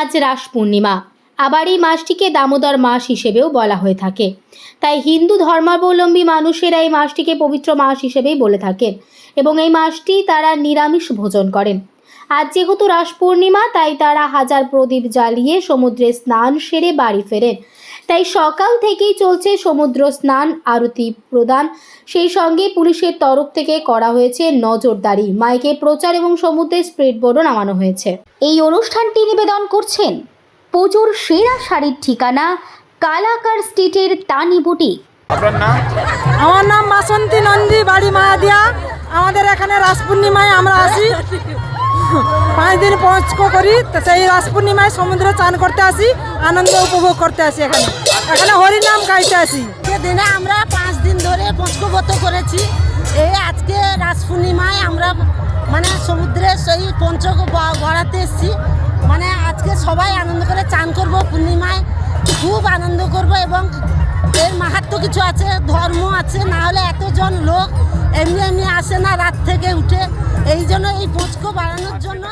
আজ রাস পূর্ণিমা। আবার এই মাসটিকে দামোদর মাস হিসেবেও বলা হয়ে থাকে। তাই হিন্দু ধর্মাবলম্বী মানুষেরা এই মাসটিকে পবিত্র মাস হিসেবেই বলে থাকেন এবং এই মাসটি তারা নিরামিষ ভোজন করেন। আজ যেহেতু রাস পূর্ণিমা, তাই তারা হাজার প্রদীপ জ্বালিয়ে সমুদ্রে স্নান সেরে বাড়ি ফেরেন। তাই সকাল থেকেই চলছে সমুদ্র স্নান আরতি প্রদান। সেই সঙ্গে পুলিশের তরফ থেকে করা হয়েছে নজরদারি। মাইকে প্রচার এবং সমুদ্রে স্প্রিড বোর্ডও নামানো হয়েছে। এই অনুষ্ঠানটি নিবেদন করছেন পুজোর সেরা শাড়ির ঠিকানা কালাকার স্ট্রিটের তানি বুটিক। আপনার নাম? আমার নাম বাসন্তী নন্দী বাড়ি মায়াদিয়া আমাদের এখানে রাস পূর্ণিমায় আমরা আসি। পাঁচ দিন পঞ্চক করি সেই রাস পূর্ণিমায় সমুদ্রে চান করতে আসি, আনন্দ উপভোগ করতে আসি এখানে। এখানে হরিনাম গাইতে আসি। দিনে আমরা পাঁচ দিন ধরে পঞ্চকব্রত করেছি, এই আজকে রাস পূর্ণিমায় আমরা মানে সমুদ্রে সেই পঞ্চক গড়াতে এসেছি। মানে আজকে সবাই আনন্দ করে চান করব পূর্ণিমায়, খুব আনন্দ করব এবং এর মাহাত্ম কিছু আছে, ধর্ম আছে, না হলে এতজন লোক এমনি এমনি আসে না রাত থেকে উঠে। এই জন্য এই ফুচকো বাড়ানোর জন্য